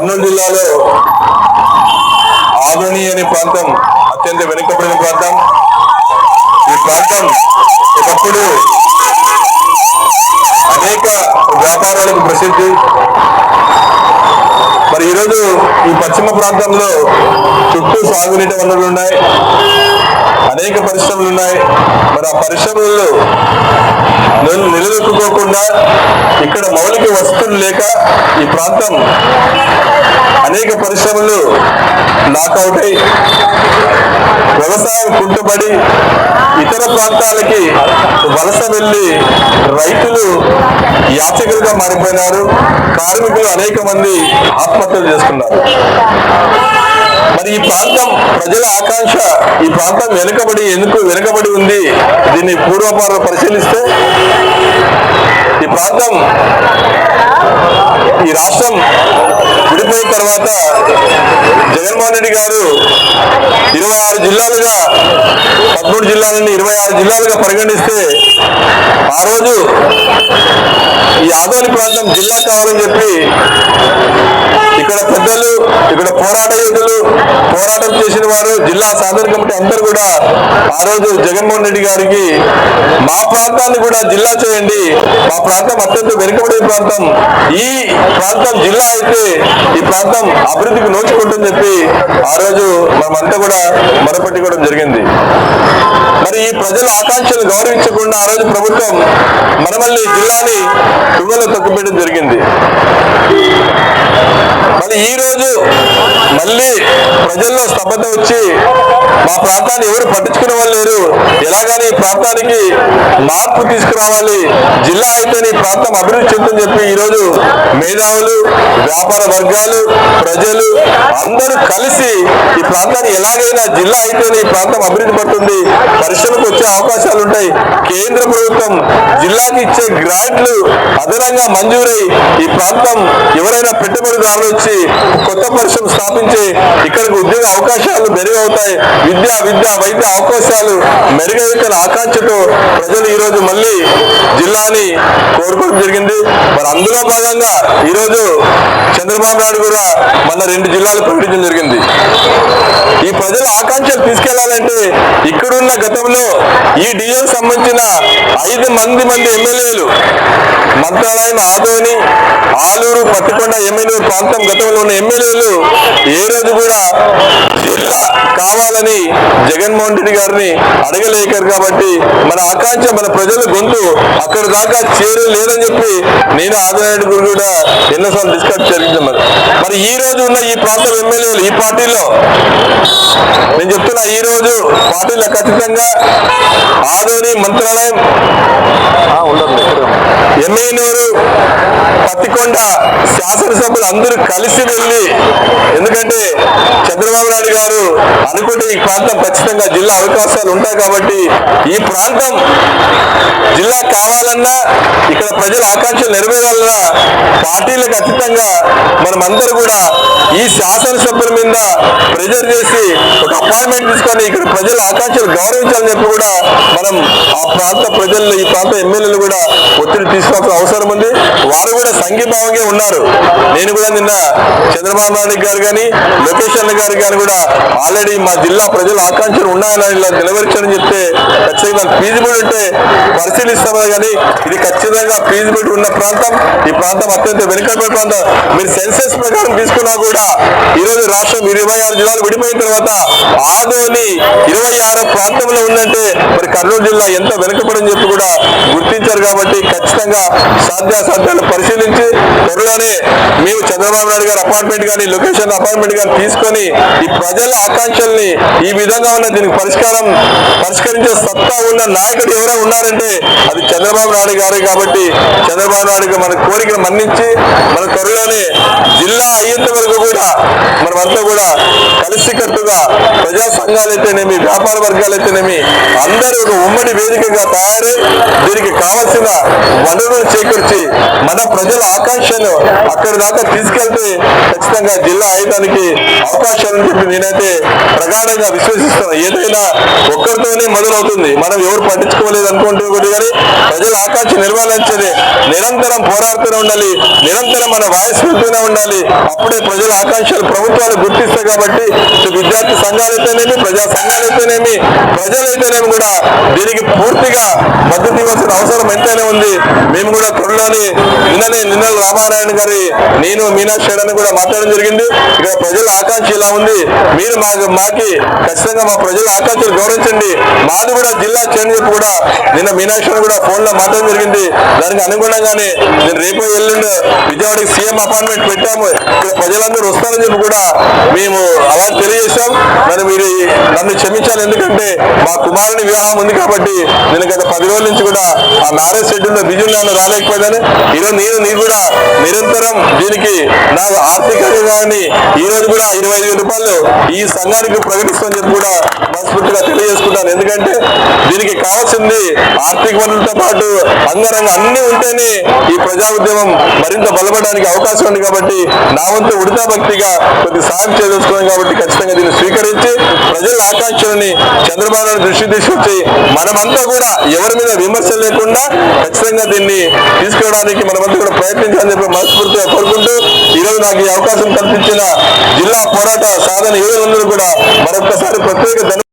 కర్నూలు జిల్లాలో ఆదోని అనే ప్రాంతం అత్యంత వెనుకబడిన ప్రాంతం. ఈ ప్రాంతం ఒకప్పుడు అనేక వ్యాపారాలకు ప్రసిద్ధి. మరి ఈరోజు ఈ పశ్చిమ ప్రాంతంలో చుట్టూ సాగునీటి వనరులు ఉన్నాయి. అనేక పరిశ్రమలు ఉన్నాయి. మరి ఆ పరిశ్రమల్లో నిలదొక్కుకోకుండా ఇక్కడ మౌలిక వసతులు లేక ఈ ప్రాంతం అనేక పరిశ్రమలు నాకౌట్ అయి వ్యవసాయం కుంటుపడి ఇతర ప్రాంతాలకి వలస వెళ్ళి రైతులు యాచకులుగా మారిపోయినారు. కార్మికులు అనేక మంది ఆత్మహత్యలు చేసుకున్నారు. ఈ ప్రాంతం ప్రజల ఆకాంక్ష ఈ ప్రాంతం వెనుకబడి ఎందుకు వెనుకబడి ఉంది? దీన్ని పూర్వపార పరిశీలిస్తే ఈ ప్రాంతం ఈ రాష్ట్రం విడిపోయిన తర్వాత జగన్మోహన్ రెడ్డి గారు ఇరవై ఆరు జిల్లాలుగా పదమూడు జిల్లాలని ఇరవై ఆరు జిల్లాలుగా పరిగణిస్తే ఆ రోజు ఈ ఆదోని ప్రాంతం జిల్లా కావాలని చెప్పి ఇక్కడ పెద్దలు ఇక్కడ పోరాట యోధులు పోరాటం చేసిన వారు జిల్లా సాధన కమిటీ అందరూ కూడా ఆ రోజు జగన్మోహన్ రెడ్డి గారికి మా ప్రాంతాన్ని కూడా జిల్లా చేయండి. మా ప్రాంతం అత్యంత వెనుకబడే ప్రాంతం. ఈ ప్రాంతం జిల్లా అయితే ఈ ప్రాంతం అభివృద్ధికి నోచుకుంటుందని చెప్పి ఆ రోజు మనమంతా కూడా మొరపెట్టుకోవడం జరిగింది. మరి ఈ ప్రజల ఆకాంక్షలు గౌరవించకుండా ఆ రోజు ప్రభుత్వం మనమల్ని జిల్లాని తువ్వలో తొక్కుపెట్టడం జరిగింది. మరి ఈ రోజు మళ్ళీ ప్రజల్లో స్తబ్దత వచ్చి మా ప్రాంతాన్ని ఎవరు పట్టించుకునే వాళ్ళు లేరు. ఎలాగని ఈ ప్రాంతానికి మార్పు తీసుకురావాలి. జిల్లా అయితే ఈ ప్రాంతం అభివృద్ధి చెందుతుందని చెప్పి ఈ రోజు మేధావులు వ్యాపార వర్గాలు ప్రజలు అందరూ కలిసి ఈ ప్రాంతాన్ని ఎలాగైనా జిల్లా అయితేనే ఈ ప్రాంతం అభివృద్ధి పడుతుంది. పరిశ్రమకు వచ్చే అవకాశాలు ఉంటాయి. కేంద్ర ప్రభుత్వం జిల్లాకి ఇచ్చే గ్రాంట్లు అదనంగా మంజూరై ఈ ప్రాంతం ఎవరైనా పెట్టుబడిదారులు వచ్చి కొత్త పరిశ్రమ స్థాపించి ఇక్కడికి ఉద్యోగ అవకాశాలు మెరుగవుతాయి. విద్య విద్య వైద్య అవకాశాలు మెరుగవుతున్న ఆకాంక్షతో ప్రజలు ఈ రోజు మళ్ళీ జిల్లాని కోరుకోవడం జరిగింది. మరి అందులో భాగంగా ఈ రోజు చంద్రబాబు నాయుడు కూడా మన రెండు జిల్లాలు ప్రకటించడం జరిగింది. ఈ ప్రజల ఆకాంక్షలు తీసుకెళ్ళాలంటే ఇక్కడున్న గతంలో ఈ డిఎల్ సంబంధించిన ఐదు మంది మంది ఎమ్మెల్యేలు. మంత్రాలయం ఆదోని ఆలూరు పట్టుకొండ ఎమ్మెల్యే ప్రాంతం గతంలో ఉన్న ఎమ్మెల్యేలు ఏ రోజు కూడా కావాలని జగన్మోహన్ రెడ్డి గారిని అడగలేకారు కాబట్టి మన ఆకాంక్ష మన ప్రజల గొంతు అక్కడ దాకా చేరు లేదని చెప్పి నేను ఆదినాయుడు గురు కూడా ఎన్నోసార్లు డిస్కస్ జరిగింది మరి. మరి ఈ రోజు ఉన్న ఈ ప్రాంతం ఎమ్మెల్యేలు ఈ పార్టీలో నేను చెప్తున్నా ఈ రోజు పార్టీలో ఖచ్చితంగా ఆదోని మంత్రాలయం ఎమ్మెల్యేలు పత్తికొండ శాసనసభ్యులు అందరూ కలిసి వెళ్ళి ఎందుకంటే చంద్రబాబు నాయుడు గారు అనుకుంటే ఈ ప్రాంతం ఖచ్చితంగా జిల్లా అవకాశాలు ఉంటాయి కాబట్టి ఈ ప్రాంతం జిల్లా కావాలన్నా ఇక్కడ ప్రజల ఆకాంక్షలు నెరవేరాలన్నా పార్టీలకు అతీతంగా మనమందరూ కూడా ఈ శాసనసభ్యుల మీద ప్రెజర్ చేసి అపాయింట్మెంట్ తీసుకొని ఇక్కడ ప్రజల ఆకాంక్షలు గౌరవించాలని చెప్పి కూడా మనం ఆ ప్రాంత ప్రజలు ఈ ప్రాంత ఎమ్మెల్యేలు కూడా ఒత్తిడి తీసుకోవాల్సిన అవసరం ఉంది. వారు కూడా సంఘీభావంగా ఉన్నారు. నేను కూడా నిన్న చంద్రబాబు నాయుడు గారు కానీ లోకేష్ అన్న గారు కానీ కూడా ఆల్రెడీ మా జిల్లా ప్రజల ఆకాంక్షలు ఉన్నాయని ఇలా నిలవరించారని చెప్తే ఖచ్చితంగా ఫీజిబుల్ ఉంటే పరిశీలిస్తామని కానీ ఇది ఖచ్చితంగా ఫీజిబుల్ ఉన్న ప్రాంతం. ఈ ప్రాంతం అత్యంత వెనుకబడిన ప్రాంతం. మీరు సెన్సెస్ ప్రకారం తీసుకున్నా కూడా ఈరోజు రాష్ట్రం ఇరవై ఆరు జిల్లాలు విడిపోయిన తర్వాత ఆదోని ఇరవై ఆరో ప్రాంతంలో ఉందంటే మరి కర్నూలు జిల్లా ఎంత వెనుకబడని చెప్పి కూడా గుర్తించారు కాబట్టి ఖచ్చితంగా సాధ్యాసాధ్యాలు పరిశీలించి త్వరలోనే మేము చంద్రబాబు నాయుడు గారు అపాయింట్మెంట్ కానీ లొకేషన్ అపాయింట్మెంట్ కానీ తీసుకొని ఈ ప్రజల ఆకాంక్షల్ని ఈ విధంగా ఉన్న దీనికి పరిష్కారం పరిష్కరించే సత్తా ఉన్న నాయకుడు ఎవరో ఉన్నారంటే అది చంద్రబాబు నాయుడు గారే కాబట్టి చంద్రబాబు నాయుడు మన కోరికను మన్నించి మన త్వరలోనే జిల్లా అయ్యేంత వరకు కూడా మనమంతా కూడా కలిసికట్టుగా ప్రజా సంఘాలైతేనేమి వ్యాపార వర్గాలైతేనేమి అందరూ ఒక ఉమ్మడి వేదికగా తయారై దీనికి కావాల్సిన వనరులను చేకూర్చి మన ప్రజల ఆకాంక్షను అక్కడి దాకా తీసుకెళ్తే ఖచ్చితంగా జిల్లా అయ్యడానికి అవకాశాలని చెప్పి నేనైతే ప్రగాఢంగా విశ్వసిస్తాను ఏదైనా అనేది మొదలవుతుంది. మనం ఎవరు పట్టించుకోలేదు అనుకుంటే ఒకటి కానీ ప్రజల ఆకాంక్ష నిర్వహించేది నిరంతరం పోరాడుతూనే ఉండాలి. నిరంతరం మన వాయిస్ వెళ్తూనే ఉండాలి. అప్పుడే ప్రజల ఆకాంక్షలు ప్రభుత్వాలు గుర్తిస్తాయి కాబట్టి ఇటు విద్యార్థి సంఘాలైతేనేమి ప్రజా సంఘాలైతేనేమి ప్రజలైతేనేమి కూడా దీనికి పూర్తిగా మద్దతు ఇవ్వాల్సిన అవసరం ఎంతైనా ఉంది. మేము కూడా త్వరలోని నిన్ననే నిన్నల రామారాయణ గారి నేను మీనాక్షి అని కూడా మాట్లాడడం జరిగింది. ఇక్కడ ప్రజల ఆకాంక్ష ఇలా ఉంది. మీరు మాకు మాకి ఖచ్చితంగా మా ప్రజల ఆకాంక్షలు గౌరవించండి. మాది కూడా జిల్లా చేయండి కూడా నిన్న మీనాక్షి కూడా ఫోన్లో మాట్లాడడం జరిగింది. దానికి అనుగుణంగానే నేను రేపు ఎల్లుండి విజయవాడకి సీఎం అపాయింట్మెంట్ పెట్టాము. ప్రజలందరూ వస్తారని చెప్పి కూడా మేము అలా తెలియజేశాం. మరి మీరు నన్ను క్షమించాలి ఎందుకంటే మా కుమారుని వివాహం ఉంది కాబట్టి నేను గత పది రోజుల నుంచి కూడా ఆ నారాయణ షెడ్యూల్లో బిజులు రాలేకపోయాను. రాలేకపోయిందని ఈరోజు నేను నీ కూడా నిరంతరం దీనికి నా ఆర్థిక కానీ ఈ రోజు కూడా ఇరవై ఐదు వేల రూపాయలు ఈ సంఘానికి ప్రకటిస్తామని చెప్పి కూడా మనస్ఫూర్తిగా తెలియజేసుకుంటాను. ఎందుకంటే దీనికి కావాల్సింది ఆర్థిక వనరులతో పాటు అంగరంగ అన్ని ఉంటేనే ఈ ప్రజా ఉద్యమం మరింత బలపడడానికి అవకాశం ఉంది కాబట్టి నా వంతు ఉడతా భక్తిగా కొద్ది సాయం చేయదలుచుకున్నాం కాబట్టి ఖచ్చితంగా దీన్ని స్వీకరించి ప్రజలు ఆకాంక్షలని చంద్రబాబు దృష్టి తీసుకొచ్చి మనమంతా కూడా ఎవరి మీద విమర్శలు లేకుండా ఖచ్చితంగా దీన్ని తీసుకురావడానికి మనమంతా కూడా ప్రయత్నించాలని చెప్పి మనస్ఫూర్తిగా కోరుకుంటూ ఈరోజు నాకు ఈ అవకాశం కల్పించిన జిల్లా పోరాట సాధన యువకులందరూ కూడా మరొకసారి ప్రత్యేక